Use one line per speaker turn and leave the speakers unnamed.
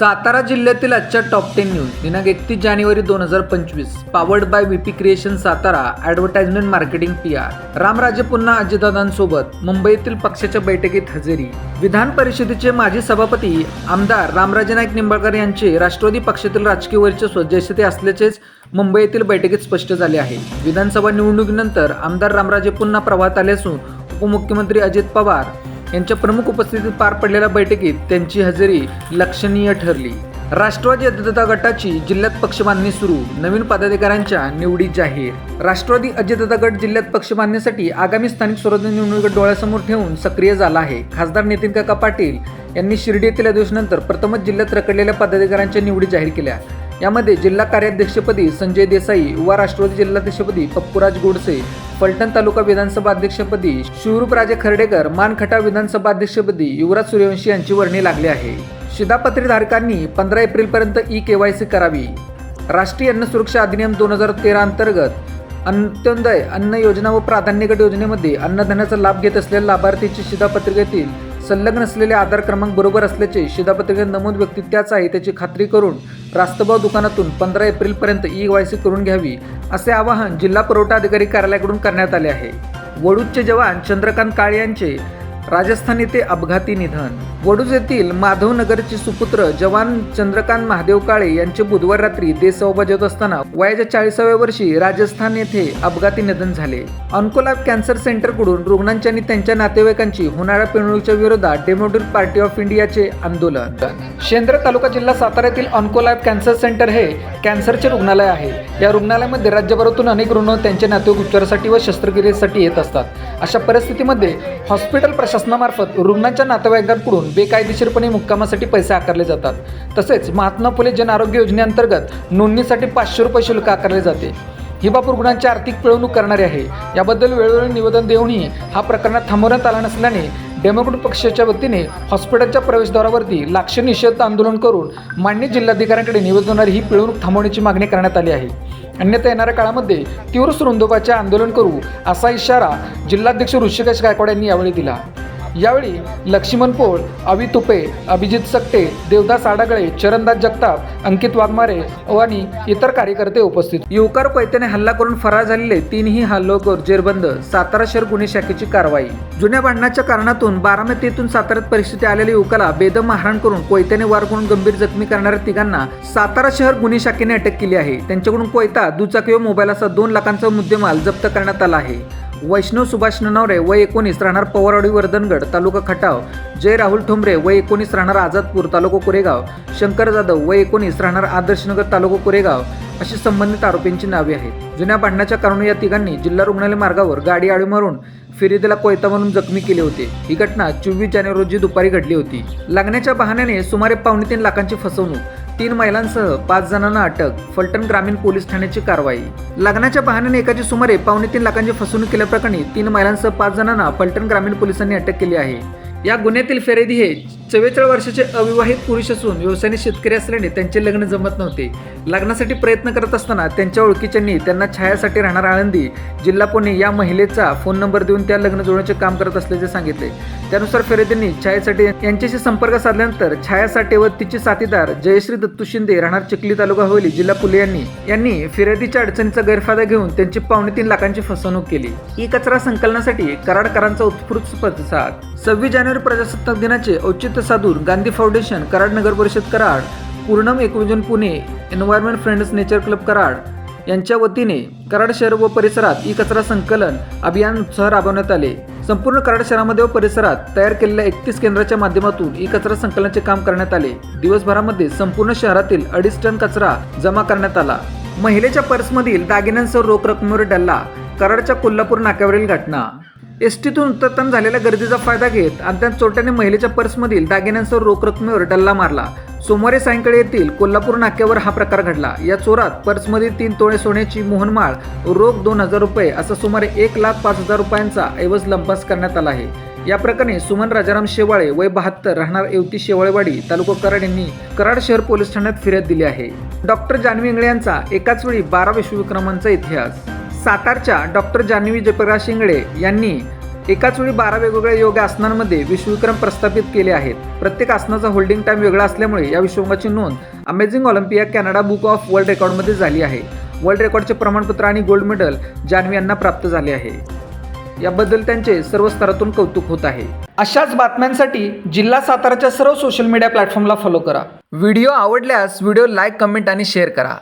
सातारा जिल्ह्यातील आजच्या top ten news दिनांक एकतीस जानेवारी दोन हजार पंचवीस. Powered by VP creation Satara advertisement marketing P R Ramraje पुन्हा अजितदादांसोबत मुंबईतील पक्षाच्या बैठकीत हजेरी. विधान परिषदेचे माजी सभापती आमदार रामराजे नाईक निंबाळकर यांचे राष्ट्रवादी पक्षातील राजकीय वर्चस्व जैसे असल्याचेच मुंबईतील बैठकीत स्पष्ट झाले आहे. विधानसभा निवडणुकीनंतर आमदार रामराजे पुन्हा प्रवाहात आले असून उपमुख्यमंत्री अजित पवार यांच्या प्रमुख उपस्थितीत पार पडलेल्या बैठकीत त्यांची हजेरी लक्षणीय ठरली. राष्ट्रवादी अजितदादा गटाची जिल्ह्यात पक्षबांधणी सुरू नवीन पदाधिकाऱ्यांच्या निवडी जाहीर. राष्ट्रवादी अजितदादा गट जिल्ह्यात पक्ष बांधण्यासाठी आगामी स्थानिक स्वराज्य निवडणूक डोळ्यासमोर ठेवून सक्रिय झाला आहे. खासदार नितीन काका पाटील यांनी शिर्डी येथील अधिवेशनानंतर प्रथमच जिल्ह्यात रखडलेल्या पदाधिकाऱ्यांच्या निवडी जाहीर केल्या. यामध्ये जिल्हा कार्याध्यक्षपदी संजय देसाई व राष्ट्रवादी जिल्हाध्यक्षपदी पप्पूराज गोडसे फलटण तालुका विधानसभा अध्यक्षपदी शिवरूपराजे खर्डेकर मानखटा विधानसभा अध्यक्षपदी युवराज सूर्यवंशी यांची वर्णी लागली आहे. शिधापत्रीधारकांनी पंधरा एप्रिलपर्यंत ई के वाय सी करावी. राष्ट्रीय अन्न सुरक्षा अधिनियम दोन हजार तेरा अंतर्गत अंत्योदय अन्न योजना व प्राधान्य गट योजनेमध्ये अन्नधान्याचा लाभ घेत असलेल्या लाभार्थीची शिधापत्रिकेतील संलग्न असलेले आधार क्रमांक बरोबर असल्याचे शिधापत्रिकेत नमूद व्यक्ती त्याच आहे त्याची खात्री करून रास्तभाव दुकानातून पंधरा एप्रिलपर्यंत ई वायसी करून घ्यावी असे आवाहन जिल्हा पुरवठा अधिकारी कार्यालयाकडून करण्यात आले आहे. वडूदचे जवान चंद्रकांत काळे यांचे राजस्थान येथे अपघाती निधन. वडूज येथील माधवनगरचे सुपुत्र जवान चंद्रकांत महादेव काळे यांचे बुधवार रात्री देश बजावत असताना वयाच्या चाळीसाव्या वर्षी राजस्थान येथे अपघाती निधन झाले. ऑन्कोलाब कॅन्सर सेंटरकडून रुग्णांची आणि त्यांच्या नातेवाईकांची होणाऱ्या पिळवणुकीच्या विरोधात डेमोक्रेटिक पार्टी ऑफ इंडियाचे आंदोलन. शेंद्र तालुका जिल्हा सातारा येथील कॅन्सर सेंटर हे कॅन्सरचे रुग्णालय आहे. या रुग्णालयामध्ये राज्यभरातून अनेक रुग्ण त्यांच्या नातेवाईक उपचारासाठी व शस्त्रक्रियेसाठी येत असतात. अशा परिस्थितीमध्ये हॉस्पिटल शासनामार्फत रुग्णांच्या नातेवाईकांकडून बेकायदेशीरपणे मुक्कामासाठी पैसे आकारले जातात. तसेच महात्मा फुले जन आरोग्य योजनेअंतर्गत नोंदणीसाठी पाचशे रुपये शुल्क आकारले जाते. ही बाब रुग्णांची आर्थिक पिळवणूक करणारी आहे. याबद्दल वेळोवेळी निवेदन देऊनही हा प्रकरणात थांबवण्यात आला नसल्याने डेमोक्रेट पक्षाच्या वतीने हॉस्पिटलच्या प्रवेशद्वारावरती लाक्ष निषेध आंदोलन करून मान्य जिल्हाधिकाऱ्यांकडे निवेदनारी ही पिळवणूक थांबवण्याची मागणी करण्यात आली आहे. अन्यथा येणाऱ्या काळामध्ये तीव्र स्वरूपाचे आंदोलन करू असा इशारा जिल्हाध्यक्ष ऋषिकेश गायकवाड यांनी यावेळी दिला. यावेळी लक्ष्मण पोळ अवि तुपे अभिजित सकटे देवदास आडागळे चरणदास जगताप अंकित वाघमारे आणि इतर कार्यकर्ते उपस्थित. युवकार पैत्याने हल्ला करून फरार झालेले तीनही हल्लोखोर जेरबंद सातारा शहर गुन्हे शाखेची कारवाई. जुन्या भांडणाच्या कारणातून बारामतीतून साताऱ्यात परिस्थिती आलेल्या युवकाला बेदम मारहाण करून कोयत्याने वार करून गंभीर जखमी करणाऱ्या तिघांना सातारा शहर गुन्हे शाखेने अटक केली आहे. त्यांच्याकडून कोयता दुचाकी व मोबाईलचा दोन लाखांचा मुद्देमाल जप्त करण्यात आला आहे. वैष्णव सुभाष ननवरे वय एकोणीस राहणार पवारवाडी वर्धनगड तालुका खटाव. जय राहुल ठोंबरे वय एकोणीस राहणार आझादपूर तालुका कोरेगाव. शंकर जाधव वय एकोणीस राहणार आदर्शनगर तालुका कोरेगाव. अशी संबंधित आरोपींची नावे आहेत. जुन्या भांडणाच्या कारणाने या तिघांनी जिल्हा रुग्णालय मार्गावर गाडी आडी मारून फिरिदेला कोयता म्हणून जखमी केले होते. ही घटना चोवीस जानेवारी रोजी दुपारी घडली होती. लागण्याच्या बहाण्याने सुमारे पावणे तीन लाखांची फसवणूक. तीन महिलांसह पाच जणांना अटक फलटण ग्रामीण पोलीस ठाण्याची कारवाई. लग्नाच्या बहाण्याने एकाची सुमारे पावणे तीन लाखांची फसवणूक केल्याप्रकरणी तीन महिलांसह पाच जणांना फलटण ग्रामीण पोलिसांनी अटक केली आहे. या गुन्ह्यातील फेरेदी हे चव्वेचाळीस वर्षाचे अविवाहित पुरुष असून व्यवसायाने शेतकरी असल्याने त्यांचे लग्न जमत नव्हते. लग्नासाठी प्रयत्न करत असताना त्यांच्या ओळखीच्यांनी त्यांना छायासाठी राहणार आळंदी जिल्हा पुणे या महिलेचा फोन नंबर देऊन त्या लग्न जोडण्याचे काम करत असल्याचे सांगितले. त्यानुसार फेरेदींनी छायासाठी यांच्याशी संपर्क साधल्यानंतर छायासाठी व तिचे साथीदार जयश्री दत्तू शिंदे राहणार चिखली तालुका हवेली जिल्हा पुले यांनी यांनी फिर्यादीच्या अडचणीचा गैरफायदा घेऊन त्यांची पावणे तीन लाखांची फसवणूक केली. ई कचरा संकलनासाठी कराडकरांचा उत्स्फूर्त प्रतिसाद. सव्वीस जानेवारी प्रजासत्ताक दिनाचे औचित्य साधून गांधी फाउंडेशन कराड नगर परिषद कराड पूर्णम एकविजन Pune environment friends nature club Karad यांच्या वतीने कराड शहर व परिसरात ई कचरा संकलन अभियान उत्साह राबवण्यात आले. संपूर्ण कराड शहरामध्ये व परिसरात तयार केलेल्या एकतीस केंद्राच्या माध्यमातून ई कचरा संकलनाचे काम करण्यात आले. दिवसभरामध्ये संपूर्ण शहरातील अडीच टन कचरा जमा करण्यात आला. महिलेच्या पर्समधील दागिन्यांसह रोख रकमेवर डल्ला कराडच्या कोल्हापूर नाक्यावरील घटना एस टीतून उतरताना झालेल्या गर्दीचा फायदा घेत अज्ञात चोरट्याने महिलेच्या पर्समधील दागिन्यांसह रोख रकमेवर डल्ला मारला. सोमवारी सायंकाळी येथील कोल्हापूर नाक्यावर हा प्रकार घडला. या चोरात पर्समधील तीन तोळे सोन्याची मोहनमाळ रोख दोन हजार रुपये असा सुमारे एक लाख पाच हजार रुपयांचा ऐवज लंपास करण्यात आला आहे. या प्रकरणी सुमन राजाराम शेवाळे वय बहात्तर राहणार येवती शेवाळेवाडी तालुका कराड यांनी कराड शहर पोलीस ठाण्यात फिर्याद दिली आहे. डॉक्टर जानवी इंगळे यांचा एकाच वेळी बारा विश्वविक्रमांचा इतिहास. सातारच्या डॉक्टर जान्हवी जयप्रकाश शिंगडे यांनी एकाच वेळी बारा वेगवेगळ्या योग आसनांमध्ये विश्वविक्रम प्रस्थापित केले आहेत. प्रत्येक आसनाचा होल्डिंग टाइम वेगळा असल्यामुळे या विश्वंगाची नोंद amazing Olympia Canada book of world रेकॉर्डमध्ये झाली आहे. वर्ल्ड रेकॉर्डचे प्रमाणपत्र आणि गोल्ड मेडल जान्हवी यांना प्राप्त झाले आहे. याबद्दल त्यांचे सर्व स्तरातून कौतुक होत आहे. अशाच बातम्यांसाठी जिल्हा साताराच्या सर्व सोशल मीडिया प्लॅटफॉर्मला फॉलो करा. व्हिडिओ आवडल्यास व्हिडिओ लाईक कमेंट आणि शेअर करा.